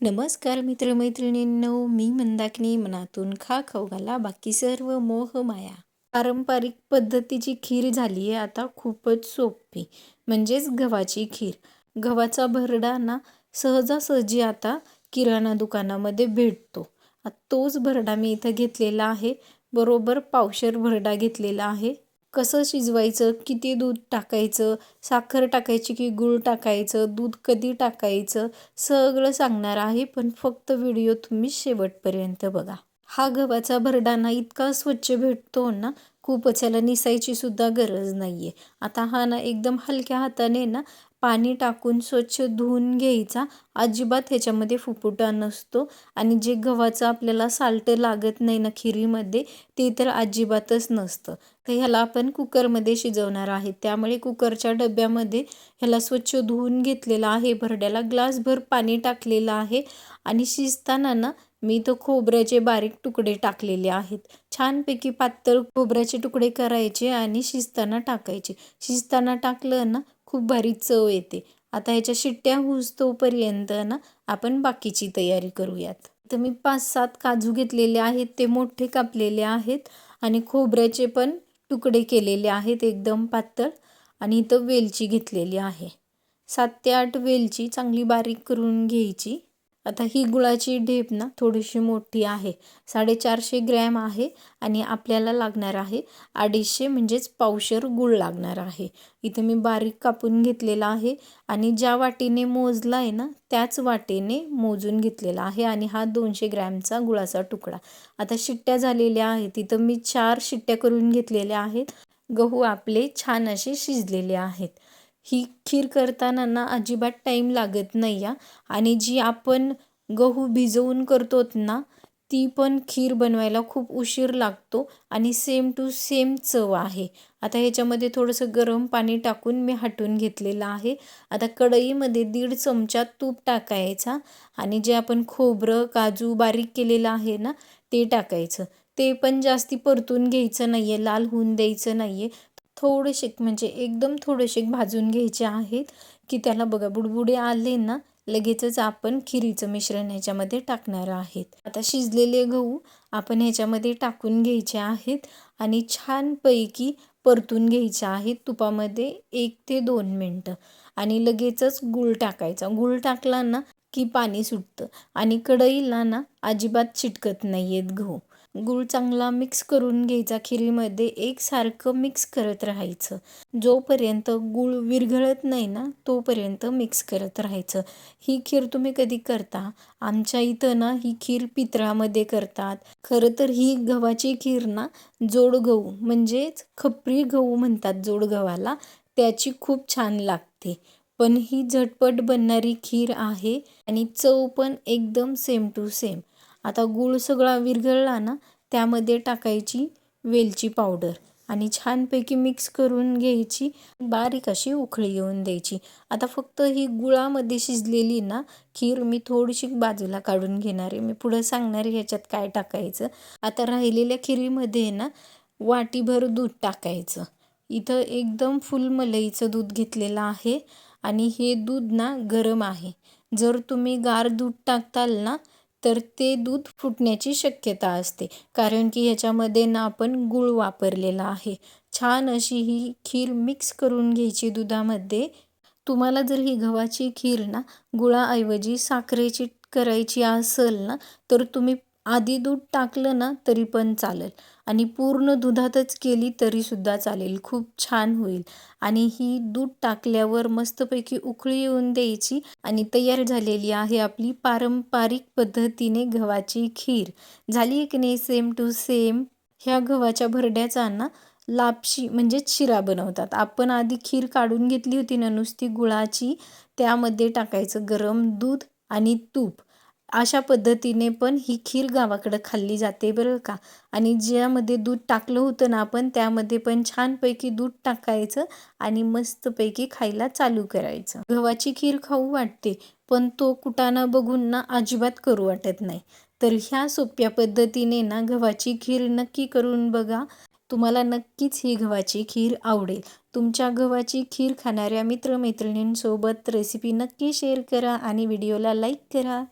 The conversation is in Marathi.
नमस्कार मित्रमैत्रिणींनो मी मंदाकिनी मनातून खा खाऊ घाला बाकी सर्व मोह माया. पारंपरिक पद्धतीची खीर झाली आहे आता खूपच सोपी. म्हणजेच गव्हाची खीर. गव्हाचा भरडा ना सहजासहजी आता किराणा दुकानामध्ये भेटतो. तोच भरडा मी इथं घेतलेला आहे. बरोबर पावशर भरडा घेतलेला आहे. कसं शिजवायचं? किती दूध टाकायचं? साखर टाकायची की गूळ टाकायचं? दूध कधी टाकायचं? सगळं सांगणार आहे पण फक्त व्हिडिओ तुम्ही शेवटपर्यंत बघा. हा गव्हाचा भरडाना इतका स्वच्छ भेटतो ना खूपच याला निसायची सुद्धा गरज नाही आहे आता हा ना एकदम हलक्या हाताने ना पाणी टाकून स्वच्छ धुवून घ्यायचा. अजिबात ह्याच्यामध्ये फुफुटा नसतो. आणि जे गव्हाचं आपल्याला साल्ट लागत नाही ना खिरीमध्ये ते तर अजिबातच नसतं. तर ह्याला आपण कुकरमध्ये शिजवणार आहे. त्यामुळे कुकरच्या डब्यामध्ये ह्याला स्वच्छ धुवून घेतलेला आहे. भरड्याला ग्लासभर पाणी टाकलेलं आहे. आणि शिजताना ना मी तो खोबऱ्याचे बारीक तुकडे टाकलेले आहेत. छानपैकी पातळ खोबऱ्याचे तुकडे करायचे आणि शिजताना टाकायचे. शिजताना टाकलं ना खूप भारी चव येते. आता ह्याच्या शिट्ट्या तोपर्यंत ना आपण बाकीची तयारी करूयात. तर मी पाच सात काजू घेतलेले आहेत ते मोठे कापलेले आहेत आणि खोबऱ्याचे पण तुकडे केलेले आहेत एकदम पातळ. आणि इथं वेलची घेतलेली आहे. सात ते आठ वेलची चांगली बारीक करून घ्यायची. आता ही गुळाची ढेप ना थोडीशी मोठी आहे. साडेचारशे ग्रॅम आहे आणि आपल्याला लागणार आहे अडीचशे म्हणजेच पावशर गुळ लागणार आहे. इथं मी बारीक कापून घेतलेला आहे आणि ज्या वाटीने मोजला आहे ना त्याच वाटेने मोजून घेतलेला आहे आणि हा दोनशे ग्रॅमचा गुळाचा तुकडा. आता शिट्ट्या झालेल्या आहेत. इथं मी चार शिट्ट्या करून घेतलेल्या आहेत. गहू आपले छान असे शिजलेले आहेत. ही खीर करताना ना अजिबात टाईम लागत नाही आहे आणि जी आपण गहू भिजवून करतोत ना ती पण खीर बनवायला खूप उशीर लागतो आणि सेम टू सेम चव आहे. आता ह्याच्यामध्ये थोडंसं गरम पाणी टाकून मी हटवून घेतलेलं आहे. आता कढईमध्ये दीड चमचा तूप टाकायचा आणि जे आपण खोबरं काजू बारीक केलेलं आहे ना ते टाकायचं. ते पण जास्ती परतून घ्यायचं नाही आहे लाल होऊन द्यायचं नाही आहे थोडेसे म्हणजे एकदम थोडेसे भाजून घ्यायचे आहेत की त्याला बघा बुडबुडे आले ना लगेचच आपण खिरीचं मिश्रण ह्याच्यामध्ये टाकणार आहेत. आता शिजलेले गहू आपण ह्याच्यामध्ये टाकून घ्यायचे आहेत आणि छानपैकी परतून घ्यायचे आहेत तुपामध्ये एक ते दोन मिनटं. आणि लगेचच गूळ टाकायचा. गूळ टाकला ना की पाणी सुटतं. आणि कढईला ना अजिबात चिटकत नाही आहेत गहू. गूळ चांगला मिक्स करून घ्यायचा खिरीमध्ये. एकसारखं मिक्स करत राहायचं. जोपर्यंत गूळ विरघळत नाही ना तोपर्यंत मिक्स करत राहायचं. ही खीर तुम्ही कधी करता? आमच्या इथं ना ही खीर पितळामध्ये करतात. खरं तर ही गव्हाची खीर ना जोड गहू म्हणजेच खपरी गहू म्हणतात जोड गव्हाला. त्याची खूप छान लागते. पण ही झटपट बनणारी खीर आहे आणि चव पण एकदम सेम टू सेम आता गूळ सगळा विरघळला ना त्यामध्ये टाकायची वेलची पावडर आणि छानपैकी मिक्स करून घ्यायची. बारीक अशी उखळी येऊन द्यायची. आता फक्त ही गुळामध्ये शिजलेली ना खीर मी थोडीशी बाजूला काढून घेणार आहे. मी पुढं सांगणार आहे ह्याच्यात काय टाकायचं. आता राहिलेल्या खिरीमध्ये ना वाटीभर दूध टाकायचं. इथं एकदम फुल मलईचं दूध घेतलेलं आहे आणि हे दूध ना गरम आहे. जर तुम्ही गार दूध टाकताल ना तर ते दूध फुटण्याची शक्यता असते कारण की ह्याच्यामध्ये ना आपण गूळ वापरलेला आहे. छान अशी ही खीर मिक्स करून घ्यायची दुधामध्ये. तुम्हाला जर ही गव्हाची खीर ना गुळाऐवजी साखरेची करायची असेल ना तर तुम्ही आधी दूध टाकलं ना तरी पण चालेल. आणि पूर्ण दुधातच केली तरीसुद्धा चालेल. खूप छान होईल. आणि ही दूध टाकल्यावर मस्तपैकी उकळी येऊन द्यायची आणि तयार झालेली आहे आपली पारंपरिक पद्धतीने गव्हाची खीर. झाली की नाही सेम टू सेम ह्या गव्हाच्या भरड्याचा ना लापशी म्हणजेच शिरा बनवतात. आपण आधी खीर काढून घेतली होती ना नुसती गुळाची त्यामध्ये टाकायचं गरम दूध आणि तूप. अशा पद्धतीने पण ही खीर गावाकडं खाल्ली जाते बरं का? आणि ज्यामध्ये दूध टाकलं होतं ना आपण त्यामध्ये पण छानपैकी दूध टाकायचं आणि मस्तपैकी खायला चालू करायचं. गव्हाची खीर खाऊ वाटते पण तो कुटाणा बघून ना अजिबात करू वाटत नाही. तर ह्या सोप्या पद्धतीने ना गव्हाची खीर नक्की करून बघा. तुम्हाला नक्कीच ही गव्हाची खीर आवडेल. तुमच्या गव्हाची खीर खाणाऱ्या मित्रमैत्रिणींसोबत रेसिपी नक्की शेअर करा आणि व्हिडिओला लाईक करा.